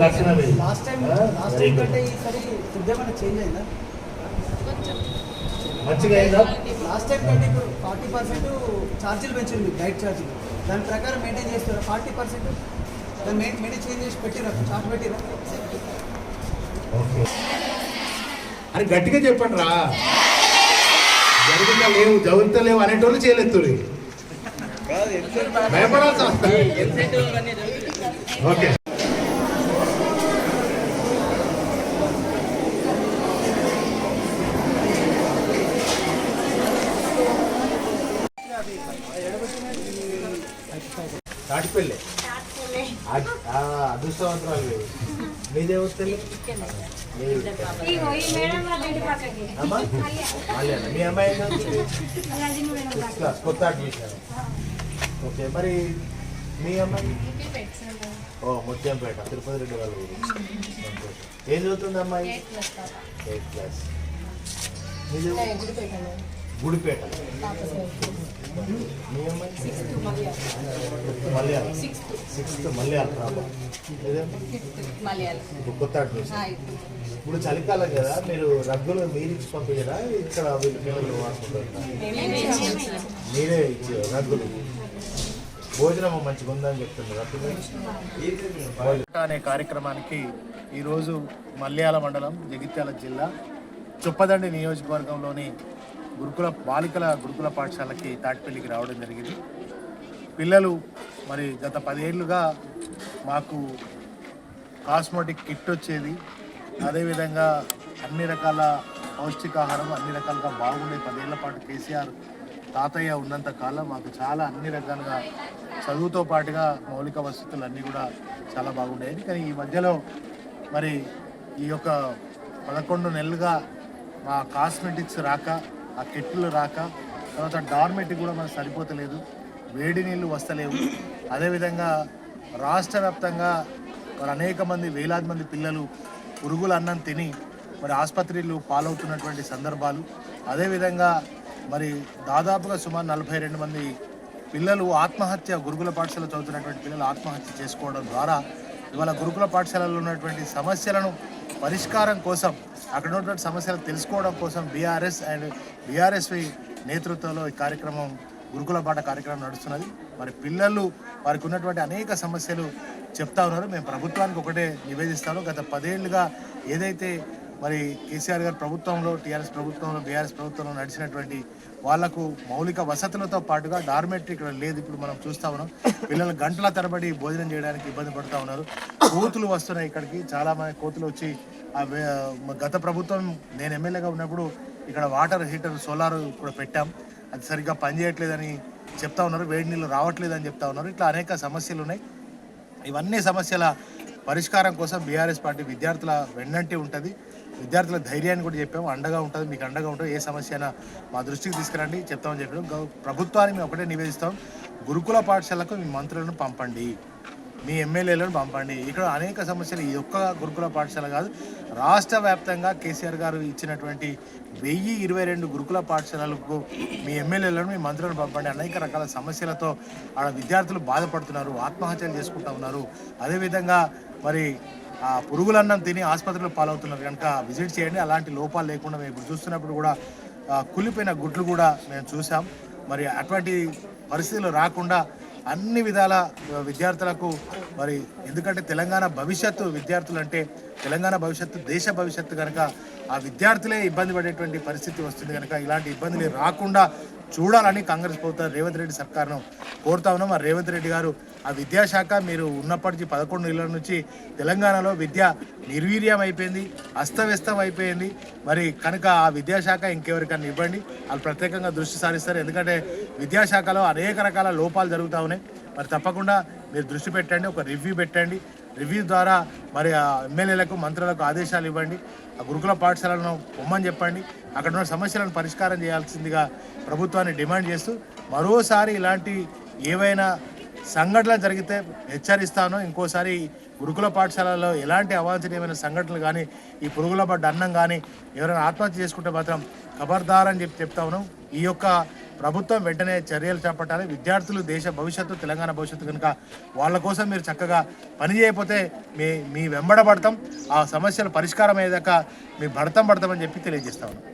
లక్షణమే last time last time కంటే ఈసారి food ఏమైనా చేంజ్ అయిందా? మంచిగా అయిందా? లాస్ట్ టైం కంటే ఇప్పుడు ఫార్టీ పర్సెంట్ ఛార్జీలు పెంచింది డైట్ ఛార్జీలు దాని ప్రకారం మెయింటైన్ చేస్తారా? ఫార్టీ పర్సెంట్ దాన్ని మెయింటైన్ చేంజ్ చేసి పెట్టిరా? చార్ట్ పెట్టిరా? ఓకే. అని గట్టిగా చెప్పండి రా జరుగుతా లేవు జరుగుతా లేవు అనేటోళ్ళు చేయలేత్తురి భయపడాల్సి వస్తుంది ఓకే. తాటిపల్లి. అదృష్టవంతరాలు మీదే వస్తుంది మీ అమ్మాయి కొత్త అడ్మిషన్. ఓకే మరి మీ అమ్మాయి? ఓ ముత్యంపేట తిరుపతి రెడ్డి వాళ్ళు సంతోషం. ఏం చదువుతుంది అమ్మాయి? ఎయిత్ క్లాస్ మీది గుడిపేట. మలయాళం. సిక్స్త్ మలయాళం రాబా ఇప్పుడు కొత్త అడ్మిషన్ ఇప్పుడు. చలికాలం కదా మీరు రగ్గులు మీరు ఇచ్చి పంపించరా? ఇక్కడ వీళ్ళు పిల్లలు వాడుకుంటారు? మీరే ఇచ్చారు రగ్గులు. భోజనం మంచిగా ఉందని చెప్తున్నారు. అనే కార్యక్రమానికి ఈరోజు మల్యాల మండలం జగిత్యాల జిల్లా చొప్పదండి నియోజకవర్గంలోని గురుకుల బాలికల గురుకుల పాఠశాలకి తాటిపల్లికి రావడం జరిగింది. పిల్లలు మరి గత పదేళ్ళుగా మాకు కాస్మెటిక్ కిట్ వచ్చేది. అదేవిధంగా అన్ని రకాల పౌష్టికాహారం అన్ని రకాలుగా బాగుండే పదేళ్ళ పాటు కేసీఆర్ తాతయ్య ఉన్నంత కాలం మాకు చాలా అన్ని రకాలుగా చదువుతో పాటుగా మౌలిక వసతులు అన్నీ కూడా చాలా బాగుండేవి. కానీ ఈ మధ్యలో మరి ఈ యొక్క పదకొండు నెలలుగా మా కాస్మెటిక్స్ రాక ఆ కిట్లు రాక తర్వాత డార్మెట్ కూడా మనకు సరిపోతలేదు. వేడి నీళ్ళు వస్తలేవు. అదేవిధంగా రాష్ట్ర వ్యాప్తంగా మరి అనేక మంది వేలాది మంది పిల్లలు పురుగుల అన్నం తిని మరి ఆసుపత్రిలో పాలవుతున్నటువంటి సందర్భాలు. అదేవిధంగా మరి దాదాపుగా సుమారు నలభై రెండు మంది పిల్లలు ఆత్మహత్య గురుకుల పాఠశాల చదువుతున్నటువంటి పిల్లలు ఆత్మహత్య చేసుకోవడం ద్వారా ఇవాళ గురుకుల పాఠశాలలో ఉన్నటువంటి సమస్యలను పరిష్కారం కోసం అక్కడ ఉన్నటువంటి సమస్యలు తెలుసుకోవడం కోసం బీఆర్ఎస్ అండ్ బీఆర్ఎస్వి నేతృత్వంలో ఈ కార్యక్రమం గురుకుల పాట కార్యక్రమం నడుస్తున్నది. మరి పిల్లలు వారికి ఉన్నటువంటి అనేక సమస్యలు చెప్తా ఉన్నారు. మేము ప్రభుత్వానికి ఒకటే నివేదిస్తాను గత పదేళ్ళుగా ఏదైతే మరి కేసీఆర్ గారు ప్రభుత్వంలో టీఆర్ఎస్ ప్రభుత్వంలో బీఆర్ఎస్ ప్రభుత్వంలో నడిచినటువంటి వాళ్ళకు మౌలిక వసతులతో పాటుగా డార్మెటరీ ఇక్కడ లేదు ఇప్పుడు మనం చూస్తా ఉన్నాం. పిల్లలు గంటల తరబడి భోజనం చేయడానికి ఇబ్బంది పడుతూ ఉన్నారు. కోతులు వస్తున్నాయి ఇక్కడికి. చాలా మంది కోతులు వచ్చి ఆ గత ప్రభుత్వం నేను ఎమ్మెల్యేగా ఉన్నప్పుడు ఇక్కడ వాటర్ హీటర్ సోలార్ కూడా పెట్టాం. అది సరిగ్గా పనిచేయట్లేదని చెప్తా ఉన్నారు. వేడి నీళ్ళు రావట్లేదని చెప్తా ఉన్నారు. ఇట్లా అనేక సమస్యలు ఉన్నాయి. ఇవన్నీ సమస్యల పరిష్కారం కోసం బీఆర్ఎస్ పార్టీ విద్యార్థుల వెన్నంటి ఉంటుంది. విద్యార్థుల ధైర్యాన్ని కూడా చెప్పాము. అండగా ఉంటుంది మీకు అండగా ఉంటుంది. ఏ సమస్య అయినా మా దృష్టికి తీసుకురండి చెప్తామని చెప్పడం ప్రభుత్వాన్ని మేము ఒకటే నివేదిస్తాం. గురుకుల పాఠశాలకు మీ మంత్రులను పంపండి. మీ ఎమ్మెల్యేలను పంపండి. ఇక్కడ అనేక సమస్యలు ఈ ఒక్క గురుకుల పాఠశాల కాదు రాష్ట్ర వ్యాప్తంగా కేసీఆర్ గారు ఇచ్చినటువంటి వెయ్యి ఇరవై రెండు గురుకుల పాఠశాలలకు మీ ఎమ్మెల్యేలను మీ మంత్రులను పంపండి. అనేక రకాల సమస్యలతో ఆడ విద్యార్థులు బాధపడుతున్నారు ఆత్మహత్యలు చేసుకుంటా ఉన్నారు. అదేవిధంగా మరి ఆ పురుగులన్నం తిని ఆసుపత్రిలో పాలవుతున్నారు కనుక విజిట్ చేయండి. అలాంటి లోపాలు లేకుండా మేము ఇప్పుడు చూస్తున్నప్పుడు కూడా కులిపోయిన గుడ్లు కూడా మేము చూసాం మరి అటువంటి పరిస్థితులు రాకుండా అన్ని విధాల విద్యార్థులకు మరి ఎందుకంటే తెలంగాణ భవిష్యత్తు విద్యార్థులు అంటే తెలంగాణ భవిష్యత్తు దేశ భవిష్యత్తు కనుక ఆ విద్యార్థులే ఇబ్బంది పడేటువంటి పరిస్థితి వస్తుంది కనుక ఇలాంటి ఇబ్బందులు రాకుండా చూడాలని కాంగ్రెస్ ప్రభుత్వం రేవంత్ రెడ్డి సర్కార్ను కోరుతా ఉన్నాం. ఆ రేవంత్ రెడ్డి గారు ఆ విద్యాశాఖ మీరు ఉన్నప్పటికీ పదకొండు నెలల నుంచి తెలంగాణలో విద్య నిర్వీర్యం అయిపోయింది అస్తవ్యస్తం అయిపోయింది. మరి కనుక ఆ విద్యాశాఖ ఇంకెవరికైనా ఇవ్వండి. వాళ్ళు ప్రత్యేకంగా దృష్టి సారిస్తారు. ఎందుకంటే విద్యాశాఖలో అనేక రకాల లోపాలు జరుగుతూ ఉన్నాయి. మరి తప్పకుండా మీరు దృష్టి పెట్టండి ఒక రివ్యూ పెట్టండి. రివ్యూ ద్వారా మరి ఎమ్మెల్యేలకు మంత్రులకు ఆదేశాలు ఇవ్వండి. ఆ గురుకుల పాఠశాలను పొమ్మని చెప్పండి. అక్కడ ఉన్న సమస్యలను పరిష్కారం చేయాల్సిందిగా ప్రభుత్వాన్ని డిమాండ్ చేస్తూ మరోసారి ఇలాంటి ఏవైనా సంఘటనలు జరిగితే హెచ్చరిస్తాను. ఇంకోసారి గురుకుల పాఠశాలలో ఎలాంటి అవాంఛనీయమైన సంఘటనలు కానీ ఈ పురుగుల పడ్డ అన్నం కానీ ఎవరైనా ఆత్మహత్య చేసుకుంటే మాత్రం ఖబర్దార్ అని చెప్పి చెప్తా ఉన్నాం. ఈ యొక్క ప్రభుత్వం వెంటనే చర్యలు చేపట్టాలి. విద్యార్థులు దేశ భవిష్యత్తు తెలంగాణ భవిష్యత్తు కనుక వాళ్ళ కోసం మీరు చక్కగా పని చేయకపోతే మీ మీ వెంబడబడతాం ఆ సమస్యలు పరిష్కారం అయ్యేదాకా మీ భడతాం పడతామని చెప్పి తెలియజేస్తా ఉన్నాం.